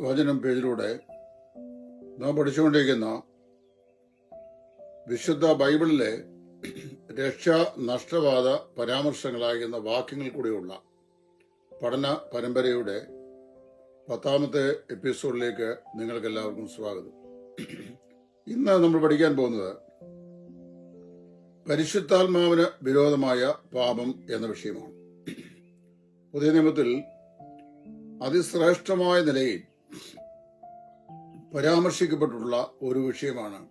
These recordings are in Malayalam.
വചനം പേജിലൂടെ നാം പഠിച്ചുകൊണ്ടിരിക്കുന്ന വിശുദ്ധ ബൈബിളിലെ രക്ഷാ നഷ്ടവാദ പരാമർശങ്ങളാകുന്ന വാക്യങ്ങൾ കൂടിയുള്ള പഠന പരമ്പരയുടെ പത്താമത്തെ എപ്പിസോഡിലേക്ക് നിങ്ങൾക്ക് എല്ലാവർക്കും സ്വാഗതം. ഇന്ന് നമ്മൾ പഠിക്കാൻ പോകുന്നത് പരിശുദ്ധാത്മാവിന് വിരോധമായ പാപം എന്ന വിഷയമാണ്. പുതിയ നിയമത്തിൽ അതിശ്രേഷ്ഠമായ നിലയിൽ പരാമർശിക്കപ്പെട്ടിട്ടുള്ള ഒരു വിഷയമാണ്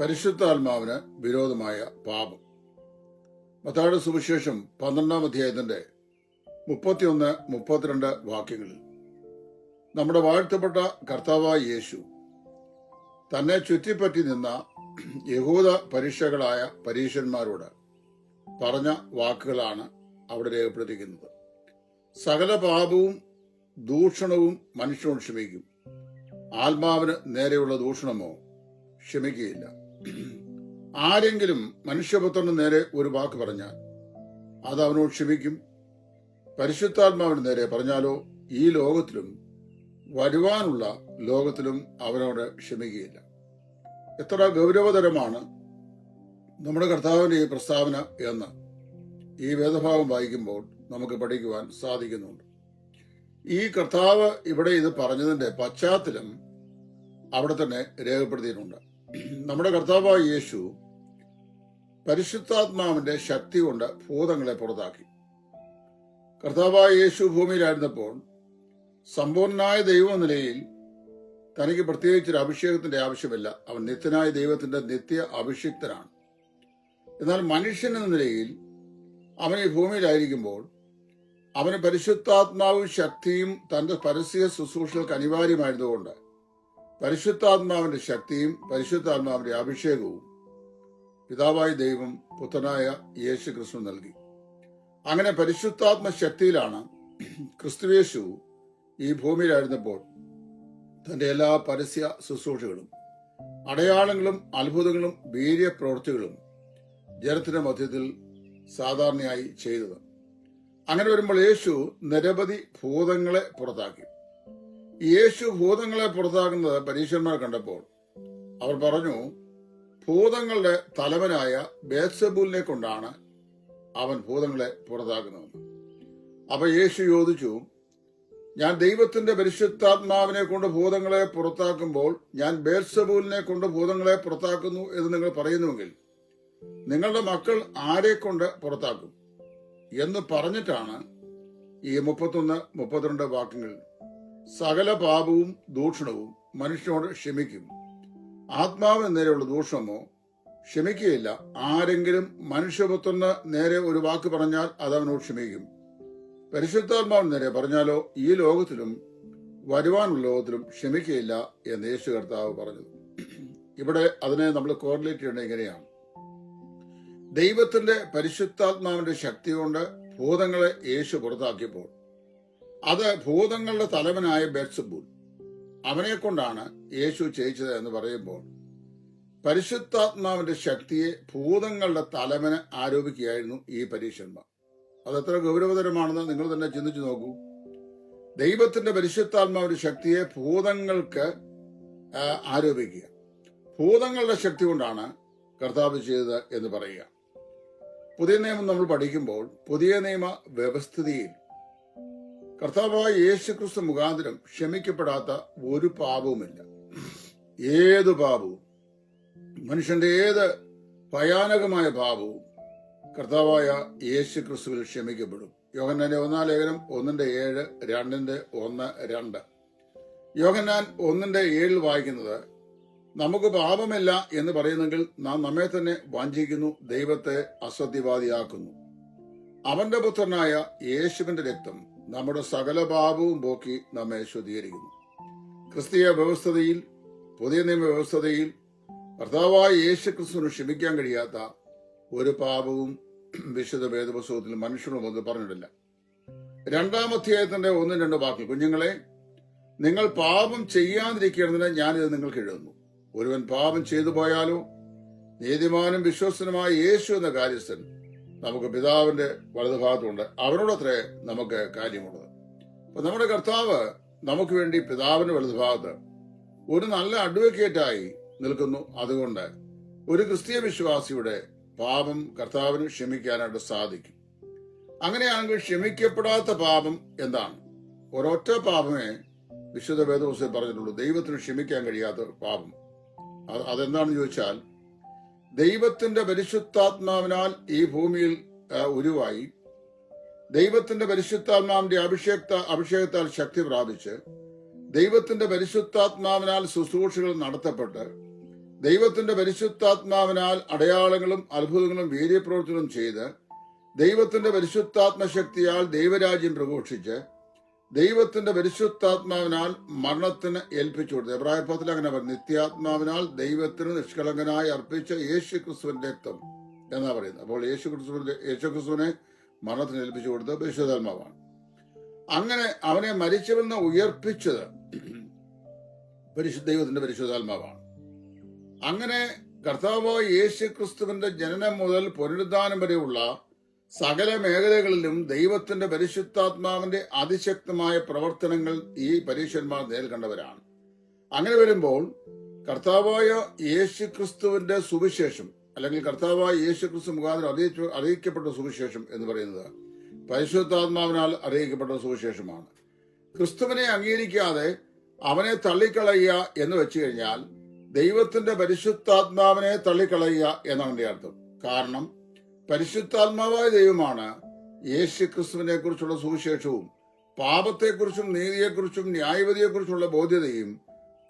പരിശുദ്ധാത്മാവിന് വിരോധമായ പാപം. മത്താട് സുവിശേഷം പന്ത്രണ്ടാം അധ്യായത്തിന്റെ മുപ്പത്തിയൊന്ന് മുപ്പത്തിരണ്ട് വാക്യങ്ങളിൽ നമ്മുടെ വാഴ്ത്തപ്പെട്ട കർത്താവായ യേശു തന്നെ ചുറ്റിപ്പറ്റി നിന്ന യഹൂദ പരീക്ഷകളായ പരീക്ഷന്മാരോട് പറഞ്ഞ വാക്കുകളാണ് അവിടെ രേഖപ്പെടുത്തിയിരിക്കുന്നത്. സകല പാപവും ദൂഷണവും മനുഷ്യനോട് ക്ഷമിക്കും. ആത്മാവിന് നേരെയുള്ള ദൂഷണമോ? ക്ഷമിക്കുകയില്ല. ആരെങ്കിലും മനുഷ്യപുത്രന് നേരെ ഒരു വാക്ക് പറഞ്ഞാൽ അത് അവനോട് ക്ഷമിക്കും. പരിശുദ്ധാത്മാവിന് നേരെ പറഞ്ഞാലോ ഈ ലോകത്തിലും വരുവാനുള്ള ലോകത്തിലും അവനോട് ക്ഷമിക്കുകയില്ല. എത്ര ഗൗരവതരമാണ് നമ്മുടെ കർത്താവിന്റെ ഈ പ്രസ്താവന എന്ന് ഈ വേദഭാവം വായിക്കുമ്പോൾ നമുക്ക് പഠിക്കുവാൻ സാധിക്കുന്നുണ്ട്. ഈ കർത്താവ് ഇവിടെ ഇത് പറഞ്ഞതിന്റെ പശ്ചാത്തലം അവിടെ തന്നെ രേഖപ്പെടുത്തിയിട്ടുണ്ട്. നമ്മുടെ കർത്താവായ യേശു പരിശുദ്ധാത്മാവിന്റെ ശക്തി കൊണ്ട് ഭൂതങ്ങളെ പുറത്താക്കി. കർത്താവായ യേശു ഭൂമിയിലായിരുന്നപ്പോൾ സമ്പൂർണനായ ദൈവം നിലയിൽ തനിക്ക് പ്രത്യേകിച്ചൊരു അഭിഷേകത്തിന്റെ ആവശ്യമില്ല. അവൻ നിത്യനായ ദൈവത്തിന്റെ നിത്യ അഭിഷിക്തനാണ്. എന്നാൽ മനുഷ്യൻ എന്ന നിലയിൽ അവൻ ഈ ഭൂമിയിലായിരിക്കുമ്പോൾ അവന് പരിശുദ്ധാത്മാവും ശക്തിയും തന്റെ പരസ്യ ശുശ്രൂഷകൾക്ക് അനിവാര്യമായിരുന്നുകൊണ്ട് പരിശുദ്ധാത്മാവിന്റെ ശക്തിയും പരിശുദ്ധാത്മാവിന്റെ അഭിഷേകവും പിതാവായ ദൈവം പുത്രനായ യേശു ക്രിസ്തു നൽകി. അങ്ങനെ പരിശുദ്ധാത്മ ശക്തിയിലാണ് ക്രിസ്തുവേശു ഈ ഭൂമിയിലായിരുന്നപ്പോൾ തന്റെ എല്ലാ പരസ്യ ശുശ്രൂഷകളും അടയാളങ്ങളും അത്ഭുതങ്ങളും വീര്യപ്രവൃത്തികളും ജനത്തിന്റെ മധ്യത്തിൽ സാധാരണയായി ചെയ്തത്. അങ്ങനെ വരുമ്പോൾ യേശു നിരവധി ഭൂതങ്ങളെ പുറത്താക്കി. യേശു ഭൂതങ്ങളെ പുറത്താക്കുന്നത് പരീക്ഷന്മാർ കണ്ടപ്പോൾ അവർ പറഞ്ഞു ഭൂതങ്ങളുടെ തലവനായ ബേത്സബൂലിനെ കൊണ്ടാണ് അവൻ ഭൂതങ്ങളെ പുറത്താക്കുന്നത്. അപ്പൊ യേശു ചോദിച്ചു ഞാൻ ദൈവത്തിന്റെ പരിശുദ്ധാത്മാവിനെ കൊണ്ട് ഭൂതങ്ങളെ പുറത്താക്കുമ്പോൾ ഞാൻ ബേത്സബൂലിനെ കൊണ്ട് ഭൂതങ്ങളെ പുറത്താക്കുന്നു എന്ന് നിങ്ങൾ പറയുന്നുവെങ്കിൽ നിങ്ങളുടെ മക്കൾ ആരെ കൊണ്ട് പുറത്താക്കും? എന്ന് പറഞ്ഞിട്ടാണ് ഈ മുപ്പത്തൊന്ന് മുപ്പത്തിരണ്ട് വാക്യങ്ങൾ സകല പാപവും ദൂഷണവും മനുഷ്യനോട് ക്ഷമിക്കും. ആത്മാവിന് നേരെയുള്ള ദൂഷണമോ? ക്ഷമിക്കുകയില്ല. ആരെങ്കിലും മനുഷ്യപുത്രന് നേരെ ഒരു വാക്ക് പറഞ്ഞാൽ അത് അവനോട് ക്ഷമിക്കും. പരിശുദ്ധാത്മാവിന് നേരെ പറഞ്ഞാലോ ഈ ലോകത്തിലും വരുവാനുള്ള ലോകത്തിലും ക്ഷമിക്കുകയില്ല എന്ന് യേശു കർത്താവ് പറഞ്ഞത് ഇവിടെ അതിനെ നമ്മൾ കോറിലേറ്റ് ചെയ്യേണ്ടത് എങ്ങനെയാണ് ദൈവത്തിന്റെ പരിശുദ്ധാത്മാവിന്റെ ശക്തി കൊണ്ട് ഭൂതങ്ങളെ യേശു പുറത്താക്കിയപ്പോൾ അത് ഭൂതങ്ങളുടെ തലവനായ ബെർസബൂൽ അവനെ കൊണ്ടാണ് യേശു ചെയ്യിച്ചത് എന്ന് പറയുമ്പോൾ പരിശുദ്ധാത്മാവിന്റെ ശക്തിയെ ഭൂതങ്ങളുടെ തലവന് ആരോപിക്കുകയായിരുന്നു ഈ പരീക്ഷന്മാർ. അത് എത്ര ഗൗരവതരമാണെന്ന് നിങ്ങൾ തന്നെ ചിന്തിച്ചു നോക്കൂ. ദൈവത്തിന്റെ പരിശുദ്ധാത്മാവിന്റെ ശക്തിയെ ഭൂതങ്ങൾക്ക് ആരോപിക്കുക. ഭൂതങ്ങളുടെ ശക്തി കൊണ്ടാണ് കർത്താവ് ചെയ്തത് എന്ന് പറയുക. പുതിയ നിയമം നമ്മൾ പഠിക്കുമ്പോൾ പുതിയ നിയമ വ്യവസ്ഥിതിയിൽ കർത്താവായ യേശു ക്രിസ്തു മുഖാന്തരം ക്ഷമിക്കപ്പെടാത്ത ഒരു പാപവുമില്ല. ഏത് പാപവും മനുഷ്യന്റെ ഏത് ഭയാനകമായ പാപവും കർത്താവായ യേശു ക്രിസ്തുവിൽ ക്ഷമിക്കപ്പെടും. യോഹന്നാന്റെ ഒന്നാം ലേഖനം ഒന്നിന്റെ ഏഴ് രണ്ടിന്റെ ഒന്ന് രണ്ട്. യോഹന്നാൻ ഒന്നിന്റെ ഏഴിൽ വായിക്കുന്നത് നമുക്ക് പാപമല്ല എന്ന് പറയുന്നെങ്കിൽ നാം നമ്മെ തന്നെ വഞ്ചിക്കുന്നു ദൈവത്തെ അസത്യവാദിയാക്കുന്നു. അവന്റെ പുത്രനായ യേശുവിന്റെ രക്തം നമ്മുടെ സകല പാപവും പോക്കി നമ്മെ ശുദ്ധീകരിക്കുന്നു. ക്രിസ്തീയ വ്യവസ്ഥതയിൽ പുതിയ നിയമ വ്യവസ്ഥതയിൽ ഭർത്താവായ യേശു ക്രിസ്തുവിന് ക്ഷമിക്കാൻ കഴിയാത്ത ഒരു പാപവും വിശുദ്ധ വേദപുസ്തകത്തിൽ മനുഷ്യനും ഒന്ന് പറഞ്ഞിട്ടില്ല. രണ്ടാം അധ്യായത്തിന്റെ ഒന്നും രണ്ട് വാക്കുകൾ കുഞ്ഞുങ്ങളെ നിങ്ങൾ പാപം ചെയ്യാതിരിക്കേണ്ടതിന് ഞാനിത് നിങ്ങൾക്ക് എഴുതുന്നു. ഒരുവൻ പാപം ചെയ്തു പോയാലോ? നീതിമാനും വിശ്വസനുമായ യേശു എന്ന കാര്യസ്ഥൻ നമുക്ക് പിതാവിന്റെ വലതുഭാഗത്തുണ്ട്. അവരോടത്രേ നമുക്ക് കാര്യമുള്ളത്. അപ്പൊ നമ്മുടെ കർത്താവ് നമുക്ക് വേണ്ടി പിതാവിന്റെ വലതുഭാഗത്ത് ഒരു നല്ല അഡ്വക്കേറ്റായി നിൽക്കുന്നു. അതുകൊണ്ട് ഒരു ക്രിസ്തീയ വിശ്വാസിയുടെ പാപം കർത്താവിന് ക്ഷമിക്കാനായിട്ട് സാധിക്കും. അങ്ങനെയാണെങ്കിൽ ക്ഷമിക്കപ്പെടാത്ത പാപം എന്താണ്? ഒരൊറ്റ പാപമേ വിശുദ്ധ വേദോസിൽ പറഞ്ഞിട്ടുള്ളൂ. ദൈവത്തിന് ക്ഷമിക്കാൻ കഴിയാത്ത പാപം. അതെന്താണെന്ന് ചോദിച്ചാൽ ദൈവത്തിന്റെ പരിശുദ്ധാത്മാവിനാൽ ഈ ഭൂമിയിൽ ഉരുവായി. ദൈവത്തിന്റെ പരിശുദ്ധാത്മാവിന്റെ അഭിഷേകത്ത അഭിഷേകത്താൽ ശക്തി പ്രാപിച്ച് ദൈവത്തിന്റെ പരിശുദ്ധാത്മാവിനാൽ ശുശ്രൂഷകൾ നടത്തപ്പെട്ട് ദൈവത്തിന്റെ പരിശുദ്ധാത്മാവിനാൽ അടയാളങ്ങളും അത്ഭുതങ്ങളും വീര്യപ്രവർത്തനവും ചെയ്ത് ദൈവത്തിന്റെ പരിശുദ്ധാത്മശക്തിയാൽ ദൈവരാജ്യം പ്രഘോഷിച്ച് ദൈവത്തിന്റെ പരിശുദ്ധാത്മാവിനാൽ മരണത്തിന് ഏൽപ്പിച്ചു കൊടുത്തു. എബ്രാഹിം അങ്ങനെ പറഞ്ഞു നിത്യാത്മാവിനാൽ ദൈവത്തിന് നിഷ്കളങ്കനായി അർപ്പിച്ച യേശു ക്രിസ്തുവിന്റെ രക്തം എന്നാ പറയുന്നത്. അപ്പോൾ യേശു ക്രിസ്തുവിന്റെ യേശു ക്രിസ്തുവിനെ മരണത്തിന് ഏൽപ്പിച്ചു കൊടുത്ത പരിശുദ്ധാത്മാവാണ്. അങ്ങനെ അവനെ മരിച്ചവെന്ന് ഉയർപ്പിച്ചത് പരിശുദ്ധ ദൈവത്തിന്റെ പരിശുദ്ധാത്മാവാണ്. അങ്ങനെ കർത്താവ് യേശു ക്രിസ്തുവിന്റെ ജനനം മുതൽ പുനരുദ്ധാനം വരെയുള്ള സകല മേഖലകളിലും ദൈവത്തിന്റെ പരിശുദ്ധാത്മാവിന്റെ അതിശക്തമായ പ്രവർത്തനങ്ങൾ ഈ പരീക്ഷന്മാർ കണ്ടവരാണ് അങ്ങനെ വരുമ്പോൾ കർത്താവായ യേശു ക്രിസ്തുവിന്റെ സുവിശേഷം അല്ലെങ്കിൽ കർത്താവായ യേശു ക്രിസ്തു മുഖാന്തരം അറിയിച്ചു അറിയിക്കപ്പെട്ട സുവിശേഷം എന്ന് പറയുന്നത് പരിശുദ്ധാത്മാവിനാൽ അറിയിക്കപ്പെട്ട സുവിശേഷമാണ്. ക്രിസ്തുവിനെ അംഗീകരിക്കാതെ അവനെ തള്ളിക്കളയുക എന്ന് വെച്ചു കഴിഞ്ഞാൽ ദൈവത്തിന്റെ പരിശുദ്ധാത്മാവിനെ തള്ളിക്കളയുക എന്നാണ് അർത്ഥം. കാരണം പരിശുദ്ധാത്മാവായ ദൈവമാണ് യേശു ക്രിസ്തുവിനെ കുറിച്ചുള്ള സുവിശേഷവും പാപത്തെക്കുറിച്ചും നീതിയെക്കുറിച്ചും ന്യായവതിയെക്കുറിച്ചുള്ള ബോധ്യതയും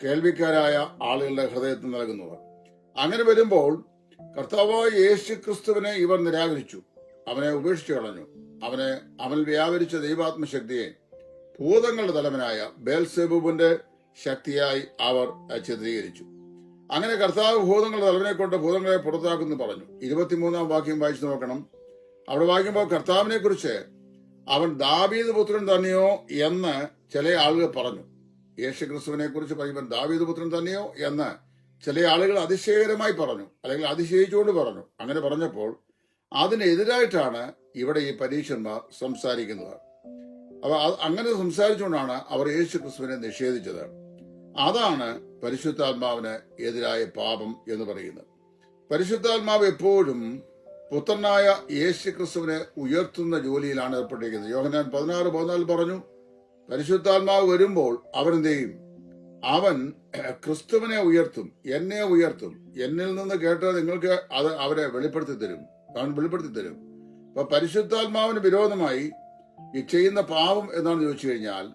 കേൾവിക്കാരായ ആളുകളുടെ ഹൃദയത്തിൽ നൽകുന്നത് അങ്ങനെ വരുമ്പോൾ കർത്താവായ യേശു ക്രിസ്തുവിനെ ഇവർ നിരാകരിച്ചു. അവനെ ഉപേക്ഷിച്ചു കളഞ്ഞു. അവനെ അവൻ വ്യാപരിച്ച ദൈവാത്മശക്തിയെ ഭൂതങ്ങളുടെ തലവനായ ബേൽസെബുബിന്റെ ശക്തിയായി അവർ ചിത്രീകരിച്ചു. അങ്ങനെ കർത്താവ് ഭൂതങ്ങളുടെ തലവനെ കൊണ്ട് ഭൂതങ്ങളെ പുറത്താക്കുന്നു പറഞ്ഞു. ഇരുപത്തിമൂന്നാം വാക്യം വായിച്ചു നോക്കണം. അവിടെ വായിക്കുമ്പോൾ കർത്താവിനെ കുറിച്ച് അവൻ ദാവീദ് പുത്രൻ തന്നെയോ എന്ന് ചില ആളുകൾ പറഞ്ഞു. യേശു ക്രിസ്തുവിനെ കുറിച്ച് പറയുമ്പോൾ ദാവീദ് പുത്രൻ തന്നെയോ എന്ന് ചില ആളുകൾ അതിശയകരമായി പറഞ്ഞു അല്ലെങ്കിൽ അതിശയിച്ചുകൊണ്ട് പറഞ്ഞു. അങ്ങനെ പറഞ്ഞപ്പോൾ അതിനെതിരായിട്ടാണ് ഇവിടെ ഈ പരീക്ഷന്മാർ സംസാരിക്കുന്നത്. അപ്പൊ അങ്ങനെ സംസാരിച്ചുകൊണ്ടാണ് അവർ യേശു ക്രിസ്തുവിനെ നിഷേധിച്ചത്. അതാണ് പരിശുദ്ധാത്മാവിന് എതിരായ പാപം എന്ന് പറയുന്നത്. പരിശുദ്ധാത്മാവ് എപ്പോഴും പുത്രനായ യേശു ക്രിസ്തുവിനെ ഉയർത്തുന്ന ജോലിയിലാണ് ഏർപ്പെട്ടിരിക്കുന്നത്. യോഹനാൻ പതിനാറ് പതിനാല് പറഞ്ഞു പരിശുദ്ധാത്മാവ് വരുമ്പോൾ അവൻ ചെയ്യും? അവൻ ക്രിസ്തുവിനെ ഉയർത്തും എന്നെ ഉയർത്തും. എന്നിൽ നിന്ന് കേട്ട് നിങ്ങൾക്ക് അത് അവരെ വെളിപ്പെടുത്തി തരും. അവൻ വെളിപ്പെടുത്തി തരും. അപ്പൊ പരിശുദ്ധാത്മാവിന് വിരോധമായി ഈ ചെയ്യുന്ന പാപം എന്നാണ് ചോദിച്ചു കഴിഞ്ഞാൽ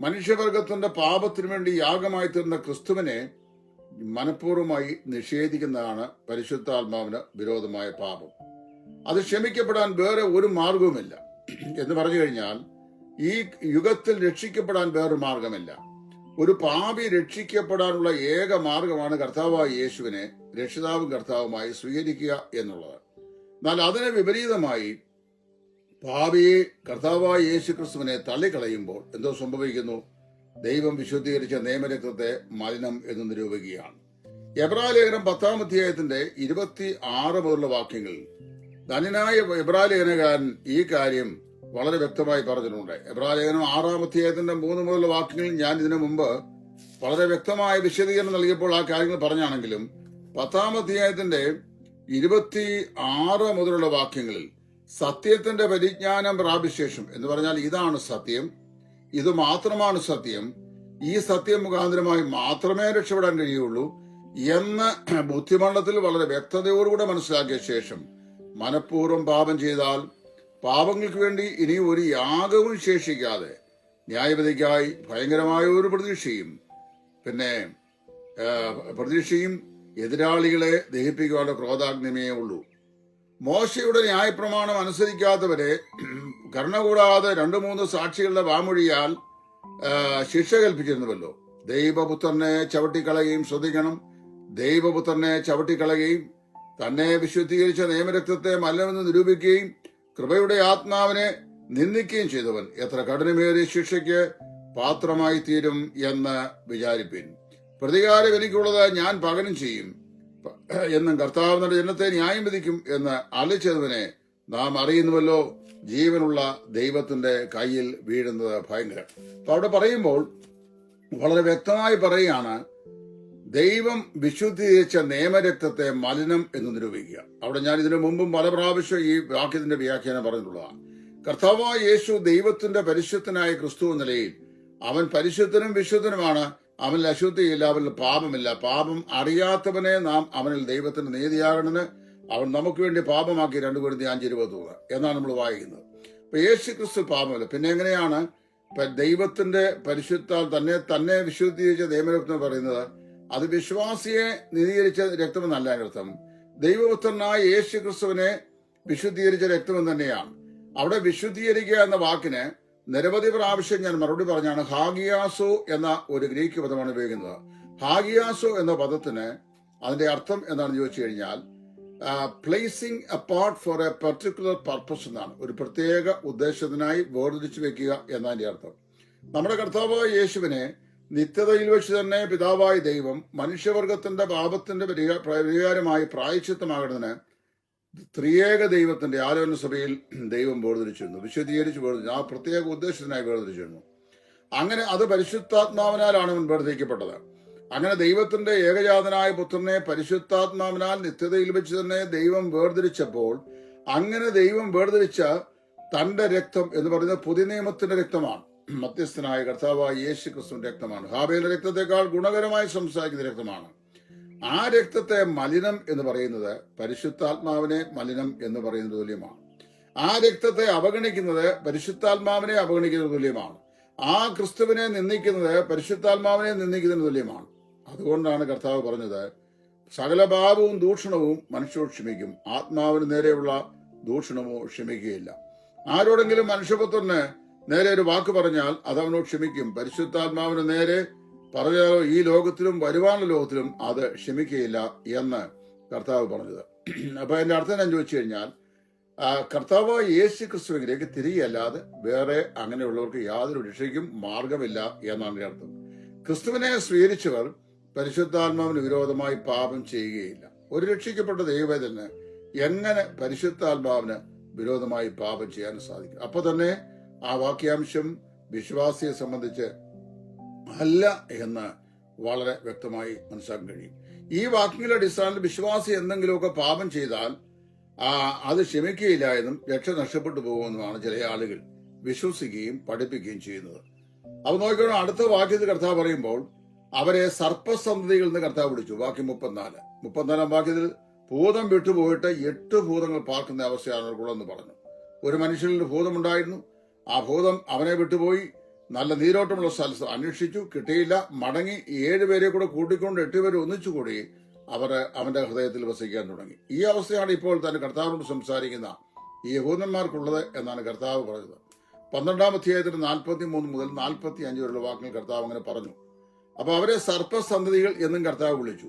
മനുഷ്യവർഗത്തിന്റെ പാപത്തിനു വേണ്ടി യാഗമായി തീർന്ന ക്രിസ്തുവിനെ മനഃപൂർവമായി നിഷേധിക്കുന്നതാണ് പരിശുദ്ധാത്മാവിന് വിരോധമായ പാപം. അത് ക്ഷമിക്കപ്പെടാൻ വേറെ ഒരു മാർഗവുമില്ല. എന്ന് പറഞ്ഞു കഴിഞ്ഞാൽ ഈ യുഗത്തിൽ രക്ഷിക്കപ്പെടാൻ വേറൊരു മാർഗമില്ല. ഒരു പാപി രക്ഷിക്കപ്പെടാനുള്ള ഏക മാർഗമാണ് കർത്താവായ യേശുവിനെ രക്ഷിതാവും കർത്താവുമായി സ്വീകരിക്കുക എന്നുള്ളത്. എന്നാൽ അതിന് വിപരീതമായി പാപിയെ കർത്താവായ യേശു ക്രിസ്തുവിനെ തള്ളിക്കളയുമ്പോൾ എന്തോ സംഭവിക്കുന്നു? ദൈവം വിശുദ്ധീകരിച്ച നിയമരക്തത്തെ മലിനം എന്ന് നിരൂപിക്കുകയാണ് എബ്രാലേഖനം പത്താം അധ്യായത്തിന്റെ ഇരുപത്തി ആറ് മുതലുള്ള വാക്യങ്ങളിൽ ധനനായ എബ്രാലേഖനകാരൻ ഈ കാര്യം വളരെ വ്യക്തമായി പറഞ്ഞിട്ടുണ്ട്. എബ്രാലേഖനം ആറാം അധ്യായത്തിന്റെ മൂന്ന് മുതലുള്ള വാക്യങ്ങളിൽ ഞാൻ ഇതിനു മുമ്പ് വളരെ വ്യക്തമായ വിശദീകരണം നൽകിയപ്പോൾ ആ കാര്യങ്ങൾ പറഞ്ഞാണെങ്കിലും പത്താം അധ്യായത്തിന്റെ ഇരുപത്തി ആറ് മുതലുള്ള വാക്യങ്ങളിൽ സത്യത്തിന്റെ പരിജ്ഞാനം പ്രാപിശേഷം എന്ന് പറഞ്ഞാൽ ഇതാണ് സത്യം. ഇത് മാത്രമാണ് സത്യം. ഈ സത്യം മുഖാന്തരമായി മാത്രമേ രക്ഷപ്പെടാൻ കഴിയുള്ളൂ എന്ന് ബുദ്ധിമണ്ഡലത്തിൽ വളരെ വ്യക്തതയോടുകൂടെ മനസ്സിലാക്കിയ ശേഷം മനഃപൂർവം പാപം ചെയ്താൽ പാപങ്ങൾക്ക് വേണ്ടി ഇനി ഒരു യാഗവും ശേഷിക്കാതെ ന്യായവിധിക്കായി ഭയങ്കരമായ ഒരു പ്രതീക്ഷയും പിന്നെ പ്രതീക്ഷയും എതിരാളികളെ ദഹിപ്പിക്കുവാനുള്ള ക്രോധാഗ്നിമേ ഉള്ളൂ. മോശയുടെ ന്യായപ്രമാണം അനുസരിക്കാത്തവരെ കരുണ കൂടാതെ രണ്ടു മൂന്ന് സാക്ഷികളുടെ വാമൊഴിയാൽ ശിക്ഷ കൽപ്പിച്ചിരുന്നുവല്ലോ. ദൈവപുത്രനെ ചവിട്ടിക്കളയുകയും ശ്രദ്ധിക്കണം. ദൈവപുത്രനെ ചവിട്ടിക്കളയുകയും തന്നെ വിശുദ്ധീകരിച്ച നിയമരക്തത്തെ മല്ലമെന്ന് നിരൂപിക്കുകയും കൃപയുടെ ആത്മാവിനെ നിന്ദിക്കുകയും ചെയ്തവൻ എത്ര കഠിനമേറിയ ശിക്ഷയ്ക്ക് പാത്രമായി തീരും എന്ന് വിചാരിപ്പിൻ. പ്രതികാരം എനിക്കുള്ളത് ഞാൻ പകരം ചെയ്യും. എന്നും കർത്താവ് നമ്മുടെ ജനത്തെ ന്യായം വിധിക്കും എന്ന് അലച്ചതിനെ നാം അറിയുന്നുവല്ലോ. ജീവനുള്ള ദൈവത്തിന്റെ കയ്യിൽ വീഴുന്നത് ഭയങ്കരം. അപ്പൊ അവിടെ പറയുമ്പോൾ വളരെ വ്യക്തമായി പറയുകയാണ് ദൈവം വിശുദ്ധീകരിച്ച നിയമരക്തത്തെ മലിനം എന്ന് നിരൂപിക്കുക. അവിടെ ഞാൻ ഇതിനു മുമ്പും പല പ്രാവശ്യം ഈ വാക്യത്തിന്റെ വ്യാഖ്യാനം പറഞ്ഞിട്ടുള്ളതാണ്. കർത്താവായ യേശു ദൈവത്തിന്റെ പരിശുദ്ധനായ ക്രിസ്തു എന്ന നിലയിൽ അവൻ പരിശുദ്ധനും വിശുദ്ധനുമാണ്. അവനിൽ അശുദ്ധിയില്ല അവനിൽ പാപമില്ല. പാപം അറിയാത്തവനെ നാം അവനിൽ ദൈവത്തിന്റെ നീതിയാകണമെന്ന് അവൻ നമുക്ക് വേണ്ടി പാപമാക്കി രണ്ടു അഞ്ചിരുപത് എന്നാണ് നമ്മൾ വായിക്കുന്നത്. അപ്പൊ യേശു ക്രിസ്തു പാപമില്ല. പിന്നെ എങ്ങനെയാണ്? ദൈവത്തിന്റെ പരിശുദ്ധാൽ തന്നെ തന്നെ വിശുദ്ധീകരിച്ച ദൈവരക്തം പറയുന്നത് അത് വിശ്വാസിയെ നീതീകരിച്ച രക്തമെന്നല്ല അതിനർത്ഥം. ദൈവപുത്രനായ യേശു ക്രിസ്തുവിനെ വിശുദ്ധീകരിച്ച രക്തം തന്നെയാണ്. അവിടെ വിശുദ്ധീകരിക്കുക എന്ന വാക്കിന് നിരവധി പ്രാവശ്യം ഞാൻ മറുപടി പറഞ്ഞാണ് ഹാഗിയാസോ എന്ന ഒരു ഗ്രീക്ക് പദമാണ് ഉപയോഗിക്കുന്നത്. ഹാഗിയാസോ എന്ന പദത്തിന് അതിന്റെ അർത്ഥം എന്താണെന്ന് ചോദിച്ചു കഴിഞ്ഞാൽ placing apart for a particular purpose എന്നാണ്. ഒരു പ്രത്യേക ഉദ്ദേശത്തിനായി വേർതിരിച്ചു വെക്കുക എന്നതിന്റെ അർത്ഥം. നമ്മുടെ കർത്താവ് യേശുവിനെ നിത്യതയിൽ വെച്ച് തന്നെ പിതാവായ ദൈവം മനുഷ്യവർഗത്തിന്റെ പാപത്തിന്റെ പരിഹാരമായി പ്രായച്ചിത്തമാകുന്നതിന് ത്രിയേക ദൈവത്തിന്റെ ആലോചന സഭയിൽ ദൈവം വേർതിരിച്ചിരുന്നു വിശദീകരിച്ച് വേർതിരിച്ചു ആ പ്രത്യേക ഉദ്ദേശത്തിനായി വേർതിരിച്ചിരുന്നു. അങ്ങനെ അത് പരിശുദ്ധാത്മാവിനാലാണ് അവൻ വേർതിരിക്കപ്പെട്ടത്. അങ്ങനെ ദൈവത്തിന്റെ ഏകജാതനായ പുത്രനെ പരിശുദ്ധാത്മാവിനാൽ നിത്യതയിൽ വെച്ച് തന്നെ ദൈവം വേർതിരിച്ചപ്പോൾ അങ്ങനെ ദൈവം വേർതിരിച്ച തന്റെ രക്തം എന്ന് പറയുന്നത് പുതിയ നിയമത്തിന്റെ രക്തമാണ്. മധ്യസ്ഥനായ കർത്താവായ യേശു ക്രിസ്തുവിന്റെ രക്തമാണ്. ഹാബേലിന്റെ രക്തത്തെക്കാൾ ഗുണകരമായി സംസാരിക്കുന്ന രക്തമാണ്. ആ രക്തത്തെ മലിനം എന്ന് പറയുന്നത് പരിശുദ്ധാത്മാവിനെ മലിനം എന്ന് പറയുന്നത് തുല്യമാണ്. ആ രക്തത്തെ അവഗണിക്കുന്നത് പരിശുദ്ധാത്മാവിനെ അവഗണിക്കുന്നത് തുല്യമാണ്. ആ ക്രിസ്തുവിനെ നിന്ദിക്കുന്നത് പരിശുദ്ധാത്മാവിനെ നിന്ദിക്കുന്നതിന് തുല്യമാണ്. അതുകൊണ്ടാണ് കർത്താവ് പറഞ്ഞത് സകല പാപവും ദൂഷണവും മനുഷ്യരോട് ക്ഷമിക്കും. ആത്മാവിന് നേരെയുള്ള ദൂഷണമോ ക്ഷമിക്കുകയില്ല. ആരോടെങ്കിലും മനുഷ്യപുത്രന് നേരെ ഒരു വാക്ക് പറഞ്ഞാൽ അത് അവനോട് ക്ഷമിക്കും. പരിശുദ്ധാത്മാവിന് നേരെ പറഞ്ഞാലോ ഈ ലോകത്തിലും വരുവാനുള്ള ലോകത്തിലും അത് ക്ഷമിക്കുകയില്ല എന്ന് കർത്താവ് പറഞ്ഞത്. അപ്പൊ എന്റെ അർത്ഥം ഞാൻ ചോദിച്ചു കഴിഞ്ഞാൽ കർത്താവ് യേശു ക്രിസ്തുവിലേക്ക് തിരികെയല്ലാതെ വേറെ അങ്ങനെയുള്ളവർക്ക് യാതൊരു രക്ഷയ്ക്കും മാർഗമില്ല എന്നാണ് എന്റെ അർത്ഥം. ക്രിസ്തുവിനെ സ്വീകരിച്ചവർ പരിശുദ്ധാത്മാവിന് വിരോധമായി പാപം ചെയ്യുകയില്ല. ഒരു രക്ഷിക്കപ്പെട്ട ദൈവവേദന് എങ്ങനെ പരിശുദ്ധാത്മാവിന് വിരോധമായി പാപം ചെയ്യാൻ സാധിക്കും? അപ്പൊ തന്നെ ആ വാക്യാംശം വിശ്വാസിയെ സംബന്ധിച്ച് അല്ല എന്ന് വളരെ വ്യക്തമായി മനസ്സിലാക്കാൻ കഴിയും. ഈ വാക്കിന്റെ അടിസ്ഥാനത്തിൽ വിശ്വാസി എന്തെങ്കിലുമൊക്കെ പാപം ചെയ്താൽ അത് ക്ഷമിക്കുകയില്ല എന്നും രക്ഷ നഷ്ടപ്പെട്ടു പോകുമെന്നുമാണ് ചില ആളുകൾ വിശ്വസിക്കുകയും പഠിപ്പിക്കുകയും ചെയ്യുന്നത്. അപ്പൊ നോക്കിക്കോണം അടുത്ത വാക്യത്തിൽ കർത്താവ് പറയുമ്പോൾ അവരെ സർപ്പസന്ധതിയിൽ നിന്ന് കർത്താവ് വിളിച്ചു. ബാക്കി മുപ്പത്തിനാല്. മുപ്പത്തിനാലാം വാക്യത്തിൽ ഭൂതം വിട്ടുപോയിട്ട് എട്ട് ഭൂതങ്ങൾ പാർക്കുന്ന അവസ്ഥയാണ് അവർക്കുള്ളതെന്ന് പറഞ്ഞു. ഒരു മനുഷ്യനിൽ ഭൂതമുണ്ടായിരുന്നു. ആ ഭൂതം അവനെ വിട്ടുപോയി. നല്ല നീരോട്ടമുള്ള സ്ഥലത്ത് അന്വേഷിച്ചു കിട്ടിയില്ല. മടങ്ങി ഏഴുപേരെ കൂടെ കൂട്ടിക്കൊണ്ട് എട്ടുപേരെ ഒന്നിച്ചുകൂടി അവർ അവന്റെ ഹൃദയത്തിൽ വസിക്കാൻ തുടങ്ങി. ഈ അവസ്ഥയാണ് ഇപ്പോൾ തന്നെ കർത്താവിനോട് സംസാരിക്കുന്ന ഈ യഹൂദന്മാർക്കുള്ളത് എന്നാണ് കർത്താവ് പറഞ്ഞത് പന്ത്രണ്ടാം അധ്യായത്തിൽ നാൽപ്പത്തി മൂന്ന് മുതൽ നാൽപ്പത്തി അഞ്ച് വരെയുള്ള വാക്കിൽ കർത്താവ് അങ്ങനെ പറഞ്ഞു. അപ്പൊ അവരെ സർപ്പസന്തതികൾ എന്നും കർത്താവ് വിളിച്ചു.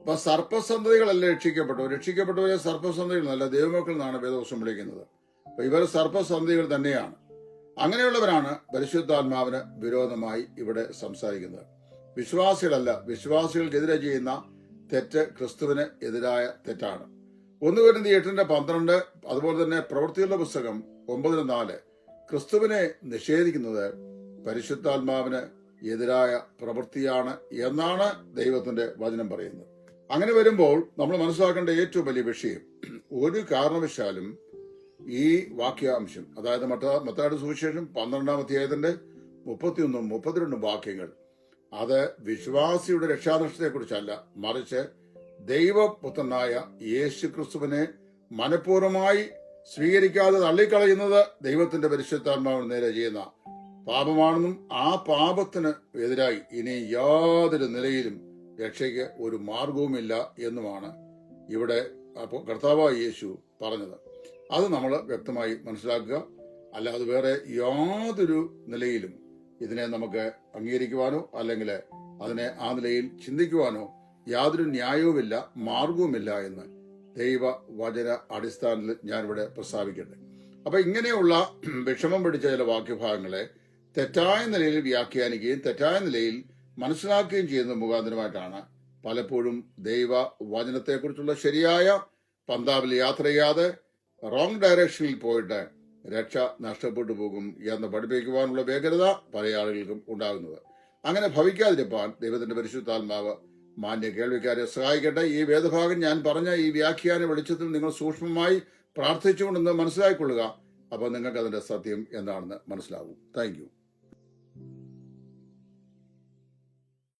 അപ്പൊ സർപ്പസന്തതികളല്ല രക്ഷിക്കപ്പെട്ടു രക്ഷിക്കപ്പെട്ടവരെ സർപ്പസന്തതികൾ എന്നല്ല ദൈവമക്കൾ എന്നാണ് വേദവശം വിളിക്കുന്നത്. അപ്പൊ ഇവർ സർപ്പസന്തതികൾ തന്നെയാണ്. അങ്ങനെയുള്ളവരാണ് പരിശുദ്ധാത്മാവിന് വിരോധമായി ഇവിടെ സംസാരിക്കുന്നത്. വിശ്വാസികളല്ല വിശ്വാസികൾക്കെതിരെ ചെയ്യുന്ന തെറ്റ് ക്രിസ്തുവിന് എതിരായ തെറ്റാണ്. ഒന്ന് വരുന്ന എട്ടിന്റെ പന്ത്രണ്ട് അതുപോലെ തന്നെ പ്രവൃത്തികളുടെ പുസ്തകം ഒമ്പതിന് നാല്. ക്രിസ്തുവിനെ നിഷേധിക്കുന്നത് പരിശുദ്ധാത്മാവിന് എതിരായ പ്രവൃത്തിയാണ് എന്നാണ് ദൈവത്തിന്റെ വചനം പറയുന്നത്. അങ്ങനെ വരുമ്പോൾ നമ്മൾ മനസ്സിലാക്കേണ്ട ഏറ്റവും വലിയ വിഷയം ഒരു കാരണവശാലും ഈ വാക്യാംശം. അതായത് മറ്റ മത്താട് സുവിശേഷം പന്ത്രണ്ടാം അധ്യായത്തിന്റെ മുപ്പത്തിയൊന്നും മുപ്പത്തിരണ്ടും വാക്യങ്ങൾ. അത് വിശ്വാസിയുടെ രക്ഷാദർശത്തെക്കുറിച്ചല്ല മറിച്ച് ദൈവപുത്രനായ യേശു ക്രിസ്തുവിനെ മനഃപൂർവമായി സ്വീകരിക്കാതെ തള്ളിക്കളയുന്നത് ദൈവത്തിന്റെ പരിശുദ്ധാത്മാവിന് നേരെ ചെയ്യുന്ന പാപമാണെന്നും ആ പാപത്തിന് എതിരായി ഇനി യാതൊരു നിലയിലും രക്ഷയ്ക്ക് ഒരു മാർഗവുമില്ല എന്നുമാണ് ഇവിടെ അപ്പോൾ കർത്താവായ യേശു പറഞ്ഞത്. അത് നമ്മൾ വ്യക്തമായി മനസ്സിലാക്കുക. അല്ലാതെ വേറെ യാതൊരു നിലയിലും ഇതിനെ നമുക്ക് അംഗീകരിക്കുവാനോ അല്ലെങ്കിൽ അതിനെ ആ നിലയിൽ ചിന്തിക്കുവാനോ യാതൊരു ന്യായവുമില്ല മാർഗവുമില്ല എന്ന് ദൈവ വചന അടിസ്ഥാനത്തിൽ ഞാനിവിടെ പ്രസ്താവിക്കട്ടെ. അപ്പൊ ഇങ്ങനെയുള്ള വിഷമം പിടിച്ച ചില വാക്യഭാഗങ്ങളെ തെറ്റായ നിലയിൽ വ്യാഖ്യാനിക്കുകയും തെറ്റായ നിലയിൽ മനസ്സിലാക്കുകയും ചെയ്യുന്ന മുഖാന്തരമായിട്ടാണ് പലപ്പോഴും ദൈവ വചനത്തെക്കുറിച്ചുള്ള ശരിയായ പന്താവിൽ യാത്ര ചെയ്യാതെ റോങ് ഡയറക്ഷനിൽ പോയിട്ട് രക്ഷ നഷ്ടപ്പെട്ടു പോകും എന്ന് പഠിപ്പിക്കുവാനുള്ള വേഗത പല ആളുകൾക്കും ഉണ്ടാകുന്നത്. അങ്ങനെ ഭവിക്കാതിരിപ്പാൻ ദൈവത്തിന്റെ പരിശുദ്ധാത്മാവ് മാന്യ കേൾവിക്കാരെ സഹായിക്കട്ടെ. ഈ വേദഭാഗം ഞാൻ പറഞ്ഞ ഈ വ്യാഖ്യാന വെളിച്ചത്തിൽ നിങ്ങൾ സൂക്ഷ്മമായി പ്രാർത്ഥിച്ചുകൊണ്ടെന്ന് മനസ്സിലാക്കിക്കൊള്ളുക. അപ്പോൾ നിങ്ങൾക്ക് അതിന്റെ സത്യം എന്താണെന്ന് മനസ്സിലാവും താങ്ക്